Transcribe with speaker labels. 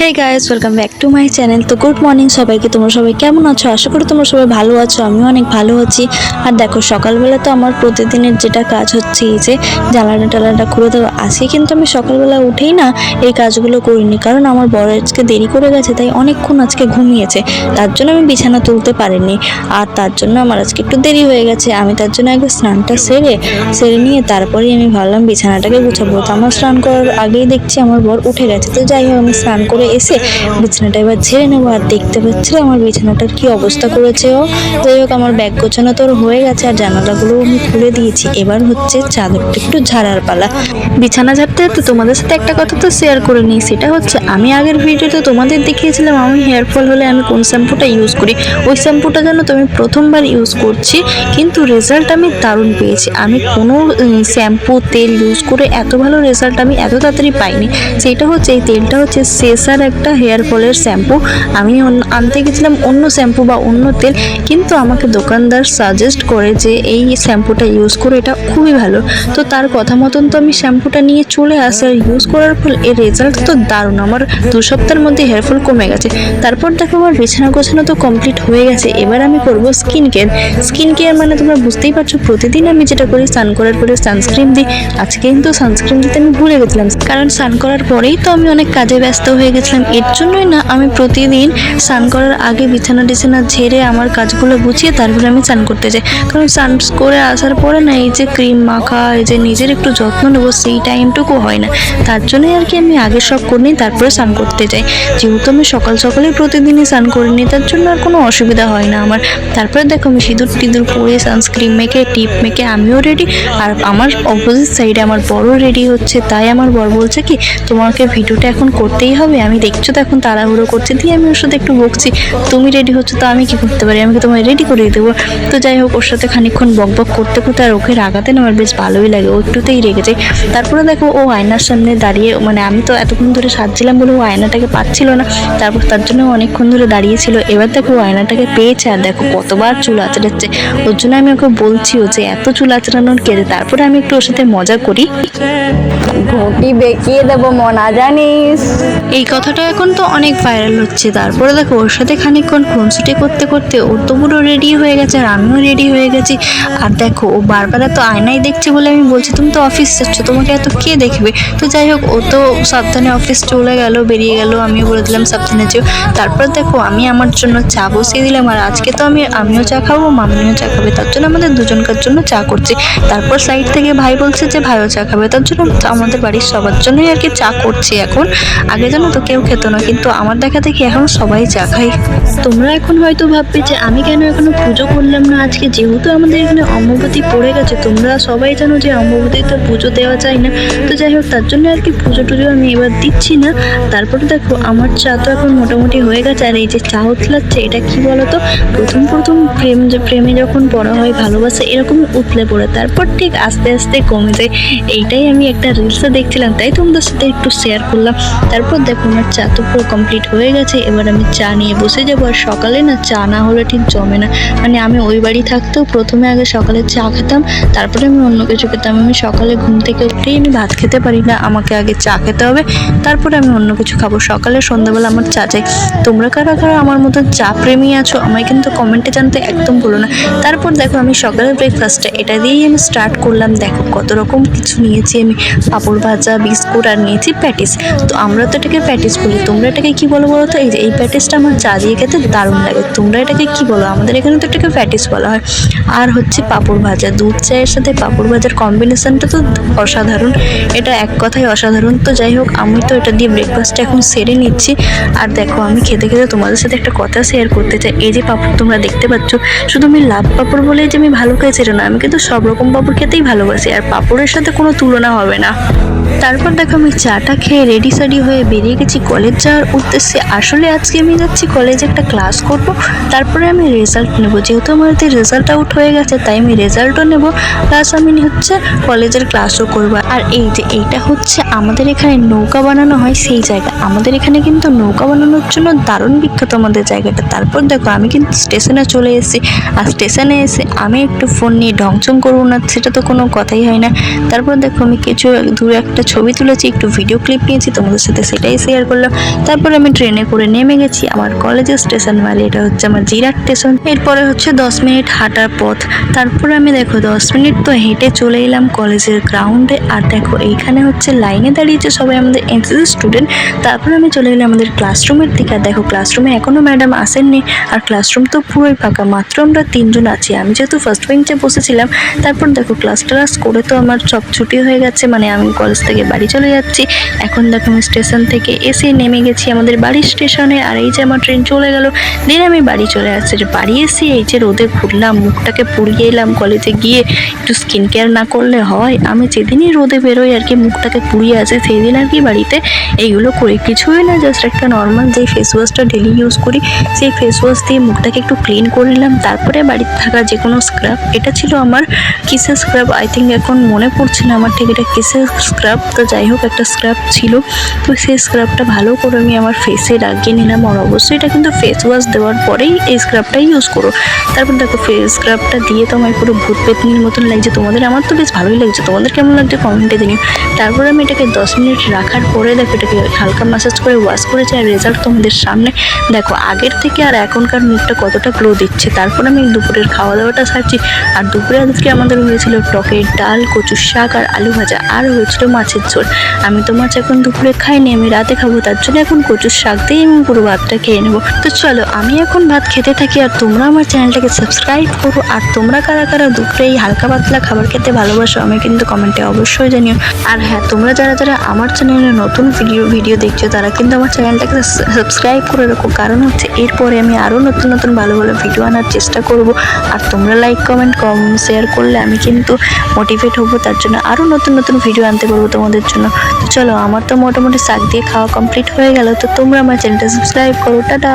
Speaker 1: Hey guys welcome back to my channel তো good morning সবাইকে। তোমরা সবাই কেমন আছো? আশা করি তোমরা সবাই ভালো আছো। আমিও অনেক ভালো আছি। আর দেখো, সকালবেলা তো আমার প্রতিদিনের যেটা কাজ হচ্ছে, এই যে জ্বালানা টালাটা খুলে দেওয়া, আজকে কিন্তু আমি সকালবেলা উঠেই না এই কাজগুলো করিনি। কারণ আমার বড় আজকে দেরি করে গেছে, তাই অনেকক্ষণ আজকে ঘুমিয়েছে। তার জন্য আমি বিছানা তুলতে পারিনি। আর তার জন্য আমার আজকে একটু দেরি হয়ে গেছে। আমি তার জন্য আগে স্নানটা সেরে সেরে নিয়ে তারপরেই আমি ভাবলাম বিছানাটাকে গুছাবো। তো আমার স্নান করার আগেই দেখছি আমার বর উঠে গেছে। তো যাই হোক, আমি স্নান করে এসে বিছানাটা এবার ঝেড়ে নেব আর দেখতে পাচ্ছি আমার বিছানাটার কি অবস্থা করেছে ও। যাই হোক, আমার ব্যাগ গোছানো তোর হয়ে গেছে আর জানালাগুলো আমি খুলে দিয়েছি। এবার হচ্ছে চাদরটা একটু ঝাড়ার পালা। বিছানা ঝাড়তে তো তোমাদের সাথে একটা কথা তো শেয়ার করে নিই, সেটা হচ্ছে আমি আগের ভিডিওতে তোমাদের দেখিয়েছিলাম আমি হেয়ার ফল হলে আমি কোন শ্যাম্পুটা ইউজ করি। ওই শ্যাম্পুটা যেন তো আমি প্রথমবার ইউজ করছি, কিন্তু রেজাল্ট আমি দারুণ পেয়েছি। আমি কোনো শ্যাম্পু তেল ইউজ করে এত ভালো রেজাল্ট আমি এত তাড়াতাড়ি পাইনি। সেইটা হচ্ছে এই তেলটা হচ্ছে শেষার একটা হেয়ার ফলের শ্যাম্পু। আমি আনতে গেছিলাম অন্য শ্যাম্পু বা অন্য তেল, কিন্তু আমাকে দোকানদার সাজেস্ট করে যে এই শ্যাম্পুটা ইউজ করে, এটা খুবই ভালো। তো তার কথা মতন তো আমি শ্যাম্পুটা নিয়ে চলে আসি আর ইউজ করার ফল, এর রেজাল্ট তো দারুণ। আমার দু সপ্তাহের মধ্যে হেয়ার ফল কমে গেছে। তারপর দেখো আমার বিছানা গোছানো তো কমপ্লিট হয়ে গেছে। এবার আমি করব স্কিন কেয়ার স্কিন কেয়ার মানে তোমরা বুঝতেই পারছ, প্রতিদিন আমি যেটা করি, স্নান করার পরে সানস্ক্রিন দিই। আজকে কিন্তু সানস্ক্রিন দিতে আমি ভুলে গেছিলাম, কারণ স্নান করার পরেই তো আমি অনেক কাজে ব্যস্ত হয়ে গেছিলাম এর জন্যই না আমি প্রতিদিন স্নান করার আগে বিছানা টিছানা ঝেড়ে আমার কাজগুলো গুছিয়ে তারপরে আমি স্নান করতে যাই। কারণ স্নান করে আসার পরে না এই যে ক্রিম মাখা, এই যে নিজের একটু যত্ন নেব, সেই টাইমটুকু হয় না। তার জন্যই আর কি আমি আগে সব করে নিই, তারপরে স্নান করতে যাই। যেহেতু আমি সকাল সকালে প্রতিদিনই স্নান করে নিই, তার জন্য আর কোনো অসুবিধা হয় না আমার। তারপরে দেখো আমি সিঁদুর টিঁদুর পরে সানস্ক্রিন মেখে, টিপ মেখে আমিও রেডি আর আমার অপোজিট সাইডে আমার বড় রেডি হচ্ছে, তাই আমার বর বলছে কি, তোমাকে ভিডিওটা এখন করতেই হবে, আমি দেখছ তো এখন তাড়াহুড়ো করছে। দিয়ে আমি ওর সাথে একটু বকছি। তুমি রেডি হচ্ছে তো আমি কি করতে পারি? আমি তোমায় রেডি করে দেবো? তো যাই হোক, ওর সাথে খানিকক্ষণ বক বক করতে করতে আর ওকে রাগাতে না আমার বেশ ভালোই লাগে। ও একটুতেই রেগে যায়। তারপরে দেখো, ও আয়নার সামনে দাঁড়িয়ে মানে আমি তো এতক্ষণ ধরে সাজছিলাম বলে ও আয়নাটাকে পাচ্ছিল না। তারপর তার জন্য অনেকক্ষণ ধরে দাঁড়িয়েছিল। এবার দেখো, ও আয়নাটাকে পেয়েছে। আর দেখো, কতবার চুল আঁচড়াচ্ছে। ওর জন্য আমি ওকে বলছিও যে, এত চুল আঁচড়ানোর কেড়ে তারপরে আমি একটু ওর সাথে মজা করি।
Speaker 2: ঘুঁটি বেঁকিয়ে দেবো মনা, জানিস?
Speaker 1: এই কথাটা এখন তো অনেক ভাইরাল হচ্ছে। তারপরে দেখো, ওর সাথে খানিকক্ষণ খুনসুটি করতে করতে ওর তো পুরো রেডি হয়ে গেছে, আর আমিও রেডি হয়ে গেছি। আর দেখো, ও বারবার এত আয়নায় দেখছে বলে আমি বলছি, তুমি তো অফিস যাচ্ছ, তোমাকে এত কে দেখবে? তো যাই হোক, ও তো সাবধানে অফিস চলে গেল, বেরিয়ে গেল, আমিও বলে দিলাম, সাবধানে যেও। তারপর দেখো, আমি আমার জন্য চা বসিয়ে দিলাম, আর আজকে তো আমি, আমিও চা খাব, মামিও চা খাবে, তার জন্য আমাদের দুজনকার জন্য চা করছি। তারপর সাইড থেকে ভাই বলছে যে, ভাইও চা খাবে। তার জন্য আমাদের বাড়ির সবার জন্যই আর কি চা করছি এখন। আগে জানো তো কেউ খেত না, কিন্তু আমার দেখা দেখি এখন সবাই চা খায়। তোমরা এখন হয়তো ভাববে যে আমি কেন এখনও পুজো করলাম না? আজকে যেহেতু আমাদের এখানে অম্ববতী পড়ে গেছে, তোমরা সবাই জানো যে অম্ববতীতে পুজো দেওয়া যায় না। তো যাই হোক, তার জন্য আর কি পুজো টুজো আমি এবার দিচ্ছি না। তারপরে দেখো, আমার চা তো এখন মোটামুটি হয়ে গেছে। আর এই যে চা উতলাচ্ছে, এটা কি বলতো? প্রথম প্রথম প্রেম যে প্রেমে যখন পড়া হয় ভালোবাসা এরকম উতলে পড়ে। তারপর ঠিক আস্তে আস্তে কমে যায়। এইটাই আমি একটা রিলসে দেখছিলাম তাই তোমাদের সাথে একটু শেয়ার করলাম। তারপর দেখো আমার চা তো পুরো কমপ্লিট হয়ে গেছে। এবার আমি চা নিয়ে বসে যাব। আর সকালে না চা না হলে ঠিক জমে না। মানে আমি ওই বাড়ি থাকতেও প্রথমে আগে সকালে চা খেতাম, তারপরে আমি অন্য কিছু খেতাম। আমি সকালে ঘুম থেকে উঠেই আমি ভাত খেতে পারি না। আমাকে আগে চা খেতে হবে, তারপরে আমি অন্য কিছু খাব। সকালে সন্ধ্যাবেলা আমার চা চাই। তোমরা কারা কারা আমার মতো চা প্রেমী আছো, আমায় কিন্তু কমেন্টে জানতে একদম বলো না। তারপর দেখো আমি সকালের ব্রেকফাস্টটা এটা দিয়েই আমি স্টার্ট করলাম। দেখো কত রকম কিছু নিয়েছি আমি। পাঁপড় ভাজা, বিস্কুট আর নিয়েছি প্যাটিস। তো আমরা তো এটাকে প্যাটিস বলি। তোমরা এটাকে কি বলো বলো তো? এই যে, এই প্যাটিসটা আমার চা দিয়ে খেতে দারুণ লাগে। তোমরা এটাকে কি বলো? আমাদের এখানে তো এটাকে প্যাটিস বলা হয়। আর হচ্ছে পাঁপড় ভাজা। দুধ চায়ের সাথে পাঁপড় ভাজার কম্বিনেশনটা তো অসাধারণ। এটা এক কথাই অসাধারণ। তো যাই হোক, আমি তো এটা দিয়ে ব্রেকফাস্টটা এখন সেরে নিচ্ছি। আর দেখো, আমি খেতে খেতে তোমাদের সাথে একটা কথা শেয়ার করতে চাই। এই যে পাঁপড় তোমরা দেখতে পাচ্ছ, শুধু আমি লাভ পাঁপড় বলেই যে আমি ভালো খাইছি এটা না আমি কিন্তু সব রকম পাঁপড় খেতেই ভালোবাসি। আর পাঁপড়ের সাথে কোনো তুলনা হবে না। তারপর দেখো আমি চাটা খেয়ে রেডি সেডি হয়ে বেরিয়ে গেছি কলেজ যাওয়ার উদ্দেশ্যে। আসলে আজকে আমি যাচ্ছি কলেজে একটা ক্লাস করব। তারপরে আমি রেজাল্ট নেব। যেহেতু আমার রেজাল্ট আউট হয়ে গেছে, তাই আমি রেজাল্টও নেব। প্লাস আমি হচ্ছে কলেজের ক্লাসও করব। আর এই যে এইটা হচ্ছে আমাদের এখানে নৌকা বানানো হয় সেই জায়গা। আমাদের এখানে কিন্তু নৌকা বানানোর জন্য দারুণ বিখ্যাত আমাদের জায়গাটা। তারপর দেখো আমি কিন্তু স্টেশনে চলে এসেছি। আর স্টেশনে এসে আমি একটু ফোন নিয়ে ঢংচং করব না, সেটা তো কোনো কথাই হয় না। তারপর দেখো আমি কিছু দূরে একটা ছবি তুলেছি, একটু ভিডিও ক্লিপ নিয়েছি, তোমাদের সাথে সেটাই শেয়ার করলাম। তারপর আমি ট্রেনে করে নেমে গেছি, আমার কলেজের স্টেশন মানে এটা হচ্ছে আমার জিরাট স্টেশন এরপরে হচ্ছে দশ মিনিট হাঁটার পথ। তারপর আমি দেখো, দশ মিনিট তো হেঁটে চলে এলাম কলেজের গ্রাউন্ডে আর দেখো, এইখানে হচ্ছে লাইনে দাঁড়িয়েছে সবাই আমাদের এনসিসি স্টুডেন্ট তারপর আমি চলে গেলাম আমাদের ক্লাসরুমের দিকে। আর দেখো ক্লাসরুমে এখনও ম্যাডাম আসেননি। আর ক্লাসরুম তো পুরোই ফাঁকা, মাত্র আমরা তিনজন আছি। আমি যেহেতু ফার্স্ট বেঞ্চে বসেছিলাম, তারপর দেখো ক্লাস টাস করে তো আমার সব ছুটি হয়ে গেছে। মানে আমি কলেজ থেকে বাড়ি চলে যাচ্ছি। এখন দেখো আমি স্টেশন থেকে এসে নেমে গেছি আমাদের বাড়ির স্টেশনে। আর এই যে আমার ট্রেন চলে গেল, দিন আমি বাড়ি চলে আসছি। বাড়ি এসে এই যে রোদে ঘুরলাম, মুখটাকে পুড়িয়ে এলাম কলেজে গিয়ে। একটু স্কিন কেয়ার না করলে হয়। আমি যেদিনই রোদে বেরোই আর কি, মুখটাকে পুড়িয়ে আসে সেই দিন আর কি বাড়িতে এইগুলো করে। কিছুই না জাস্ট একটা নর্মাল যে ফেস ওয়াশটা ডেলি ইউজ করি, সেই ফেস ওয়াশ দিয়ে মুখটাকে একটু ক্লিন করে নিলাম। তারপরে বাড়িতে থাকা যে কোনো স্ক্রাব এটা ছিল আমার কিসের স্ক্রাব আই থিঙ্ক এখন মনে পড়ছে না আমার ঠিক এটা কিসের স্ক্রাব তো যাই হোক একটা স্ক্রাব ছিল। তো সেই স্ক্রাবটা ভালো করে আমি আমার ফেসে লাগিয়ে নিলাম। আর অবশ্যই এটা কিন্তু ফেস ওয়াশ দেওয়ার পরেই এই স্ক্রাবটা ইউজ করো। তারপর দেখো ফেস স্ক্রাবটা দিয়ে তো আমার পুরো ভূত পেতনির মতন লাগছে। তোমাদের আমার তো বেশ ভালোই লাগছে। তোমাদের কেমন লাগছে কমেন্টে জানিও। তারপর আমি এটাকে দশ মিনিট রাখার পরে দেখো, এটাকে হালকা ম্যাসাজ করে ওয়াশ করেছি। আর রেজাল্ট তোমাদের সামনে দেখো, আগের থেকে আর এখনকার মুখটা কতটা গ্লো দিচ্ছে। তারপর আমি দুপুরের খাওয়া দাওয়াটা সারছি। আর দুপুরে আজকে আমাদের হয়েছিল টকের ডাল, কচুর শাক আর আলু ভাজা। আর হয়েছিল মাছের ঝোল। আমি তো মাছ এখন দুপুরে খাইনি, আমি রাতে খাব, তার জন্য এখন কচুর শাক দিয়ে আমি পুরো ভাতটা খেয়ে নেব। তো চলো, আমি এখন ভাত খেতে থাকি আর তোমরা আমার চ্যানেলটাকে সাবস্ক্রাইব করো, আর তোমরা কারা কারা দুপুরে এই হালকা পাতলা খাবার খেতে ভালোবাসো আমি কিন্তু কমেন্টে অবশ্যই জানিও। আর হ্যাঁ তোমরা যারা যারা আমার চ্যানেলে নতুন ভিডিও ভিডিও দেখছ, তারা কিন্তু আমার চ্যানেলটাকে সাবস্ক্রাইব করে রাখো। কারণ হচ্ছে, এরপরে আমি আরও নতুন নতুন ভালো ভালো ভিডিও আনার চেষ্টা করব। আর তোমরা লাইক কমেন্ট কম শেয়ার করলে আমি কিন্তু মোটিভেট হব, তার জন্য আরও নতুন নতুন ভিডিও আনতে পারব তোমাদের জন্য। তো চলো, আমার তো মোটামুটি শাক দিয়ে খাওয়া কমপ্লিট হয়ে গেল। তো তোমরা আমার চ্যানেলটা সাবস্ক্রাইব করো। টাটা!